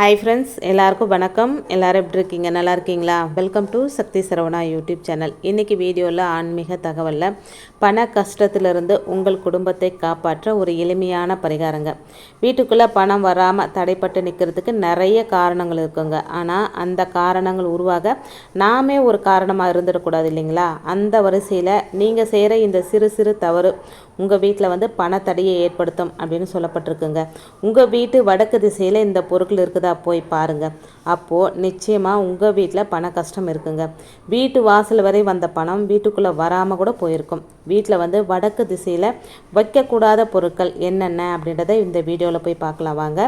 Hi friends எல்லாருக்கும் வணக்கம். எல்லாரும் எப்படி இருக்கீங்க? நல்லா இருக்கீங்களா? Welcome to Sakthi Saravana YouTube channel. இன்றைக்கி வீடியோவில் ஆன்மீக தகவலில் பண கஷ்டத்திலிருந்து உங்கள் குடும்பத்தை காப்பாற்ற ஒரு எளிமையான பரிகாரங்க. வீட்டுக்குள்ளே பணம் வராமல் தடைப்பட்டு நிற்கிறதுக்கு நிறைய காரணங்கள் இருக்குங்க. ஆனால் அந்த காரணங்கள் உருவாக நாமே ஒரு காரணமாக இருந்துடக்கூடாது இல்லைங்களா? அந்த வரிசையில் நீங்கள் செய்கிற இந்த சிறு சிறு தவறு உங்கள் வீட்டில் வந்து பணத்தடையை ஏற்படுத்தும் அப்படின்னு சொல்லப்பட்டிருக்குங்க. உங்கள் வீட்டு வடக்கு திசையில் இந்த பொருட்கள் இருக்குதா போய் பாருங்கள் அப்போது நிச்சயமாக உங்கள் வீட்டில் பண கஷ்டம் இருக்குங்க. வீட்டு வாசல் வரை வந்த பணம் வீட்டுக்குள்ளே வராமல் கூட போயிருக்கும். வீட்டில் வந்து வடக்கு திசையில் வைக்கக்கூடாத பொருட்கள் என்னென்ன அப்படின்றத இந்த வீடியோவில் போய் பார்க்கலாம் வாங்க.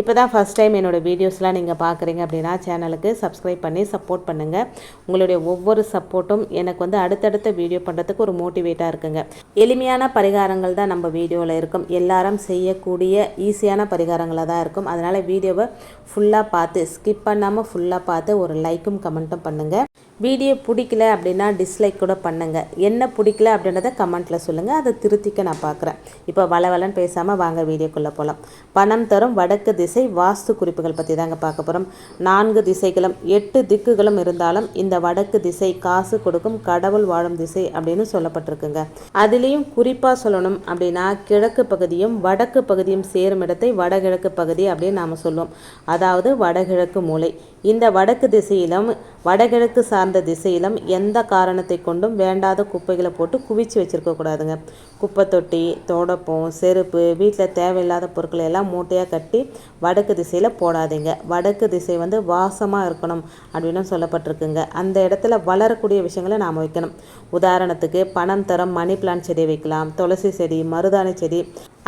இப்போ தான் ஃபஸ்ட் டைம் என்னோடய வீடியோஸ்லாம் நீங்கள் பார்க்குறீங்க அப்படின்னா சேனலுக்கு சப்ஸ்கிரைப் பண்ணி சப்போர்ட் பண்ணுங்கள் உங்களுடைய ஒவ்வொரு சப்போர்ட்டும் எனக்கு வந்து அடுத்தடுத்த வீடியோ பண்ணுறதுக்கு ஒரு மோட்டிவேட்டாக இருக்குங்க. எளிமையான பரிகாரங்கள் தான் நம்ம வீடியோவில் இருக்கும். எல்லாரும் செய்யக்கூடிய ஈஸியான பரிகாரங்களாக தான் இருக்கும். அதனால் வீடியோவை ஃபுல்லாக பார்த்து ஸ்கிப் பண்ணாமல் ஃபுல்லாக பார்த்து ஒரு லைக்கும் கமெண்ட்டும் பண்ணுங்கள் வீடியோ பிடிக்கல அப்படின்னா டிஸ்லைக் கூட பண்ணுங்கள் என்ன பிடிக்கல அப்படின்றத கமெண்ட்டில் சொல்லுங்கள் அதை திருத்திக்க நான் பார்க்குறேன். இப்போ வளவலன்னு பேசாமல் வாங்க வீடியோக்குள்ளே போகலாம் பணம் தரும் வடக்கு திசை வாஸ்து குறிப்புகள் பற்றி தாங்க பார்க்க போகிறோம் நான்கு திசைகளும் எட்டு திக்குகளும் இருந்தாலும் இந்த வடக்கு திசை காசு கொடுக்கும் கடவுள் வாழும் திசை அப்படின்னு சொல்லப்பட்டிருக்குங்க. அதுலேயும் குறிப்பாக சொல்லணும் அப்படின்னா கிழக்கு பகுதியும் வடக்கு பகுதியும் சேரும் இடத்தை வடகிழக்கு பகுதி அப்படின்னு நாம் சொல்லுவோம். அதாவது வடகிழக்கு மூலை. இந்த வடக்கு திசையிலும் வடகிழக்கு சார்ந்த அந்த திசையிலும் எந்த காரணத்தை கொண்டும் வேண்டாத குப்பைகளை போட்டு குவிச்சு வச்சுருக்க கூடாதுங்க. குப்பை தொட்டி தோடப்பம் செருப்பு வீட்டில் தேவையில்லாத பொருட்களை எல்லாம் மூட்டையாக கட்டி வடக்கு திசையில் போடாதீங்க. வடக்கு திசை வந்து வாசமாக இருக்கணும் அப்படின்னு சொல்லப்பட்டிருக்குங்க. அந்த இடத்துல வளரக்கூடிய விஷயங்களை நாம் வைக்கணும். உதாரணத்துக்கு பணம் தரம் மணி பிளான்ட் செடி வைக்கலாம் துளசி செடி மருதாணி செடி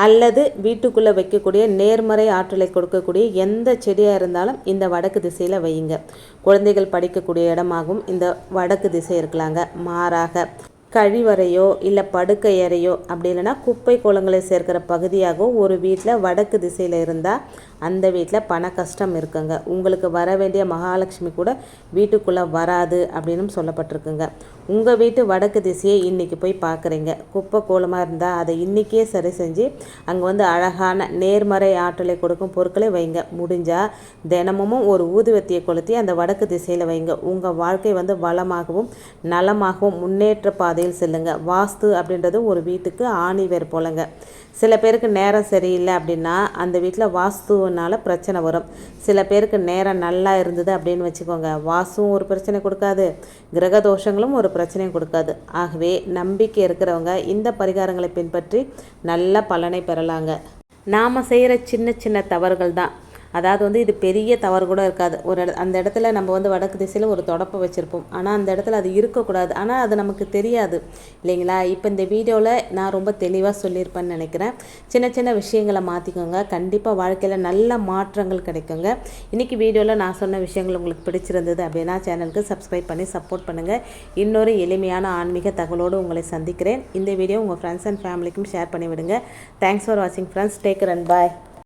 அல்லது வீட்டுக்குள்ளே வைக்கக்கூடிய நேர்மறை ஆற்றலை கொடுக்கக்கூடிய எந்த செடியாக இருந்தாலும் இந்த வடக்கு திசையில் வையுங்க. குழந்தைகள் படிக்கக்கூடிய இடமாகவும் இந்த வடக்கு திசை இருக்கலாங்க. மாறாக கழிவறையோ இல்லை படுக்கை அறையோ அப்படி இல்லைன்னா குப்பை குளங்களை சேர்க்கிற பகுதியாகவோ ஒரு வீட்டில் வடக்கு திசையில் இருந்தால் அந்த வீட்டில் பண கஷ்டம் இருக்குங்க. உங்களுக்கு வர வேண்டிய மகாலட்சுமி கூட வீட்டுக்குள்ளே வராது அப்படின்னு சொல்லப்பட்டிருக்குங்க. உங்கள் வீட்டு வடக்கு திசையை இன்றைக்கி போய் பார்க்குறீங்க குப்பை கோலமாக இருந்தால் அதை இன்றைக்கே சரி செஞ்சு அங்கே வந்து அழகான நேர்மறை ஆற்றலை கொடுக்கும் பொருட்களை வைங்க. முடிஞ்சால் தினமும் ஒரு ஊதுவத்தியை கொளுத்தி அந்த வடக்கு திசையில் வைங்க. உங்கள் வாழ்க்கை வந்து வளமாகவும் நலமாகவும் முன்னேற்ற பாதை பாதையில் செல்லுங்க. வாஸ்து அப்படின்றது ஒரு வீட்டுக்கு ஆணி வேர் போலங்க. சில பேருக்கு நேரம் சரியில்லை அப்படின்னா அந்த வீட்டில் வாஸ்துவனால் பிரச்சனை வரும். சில பேருக்கு நேரம் நல்லா இருந்தது அப்படின்னு வச்சுக்கோங்க. வாசுவும் ஒரு பிரச்சனை கொடுக்காது. கிரக தோஷங்களும் ஒரு பிரச்சனையும் கொடுக்காது. ஆகவே நம்பிக்கை இருக்கிறவங்க இந்த பரிகாரங்களை பின்பற்றி நல்ல பலனை பெறலாங்க. நாம் செய்கிற சின்ன சின்ன தவறுகள் தான். அதாவது வந்து இது பெரிய தவறு கூட இருக்காது. ஒரு அந்த இடத்துல நம்ம வந்து வடக்கு திசையில் ஒரு தொடப்பை வச்சுருப்போம். ஆனால் அந்த இடத்துல அது இருக்கக்கூடாது. ஆனால் அது நமக்கு தெரியாது. இல்லைங்களா? இப்போ இந்த வீடியோவில் நான் ரொம்ப தெளிவாக சொல்லியிருப்பேன்னு நினைக்கிறேன். சின்ன சின்ன விஷயங்களை மாற்றிக்கோங்க கண்டிப்பாக வாழ்க்கையில் நல்ல மாற்றங்கள் கிடைக்குங்க. இன்றைக்கி வீடியோவில் நான் சொன்ன விஷயங்கள் உங்களுக்கு பிடிச்சிருந்தது அப்படின்னா சேனலுக்கு சப்ஸ்கிரைப் பண்ணி சப்போர்ட் பண்ணுங்கள் இன்னொரு எளிமையான ஆன்மீக தகவலோடு உங்களை சந்திக்கிறேன். இந்த வீடியோ உங்கள் ஃப்ரெண்ட்ஸ் அண்ட் ஃபேமிலிக்கும் ஷேர் பண்ணிவிடுங்க. தேங்க்ஸ் ஃபார் வாட்சிங் ஃப்ரெண்ட்ஸ் டேக் ரன் பாய்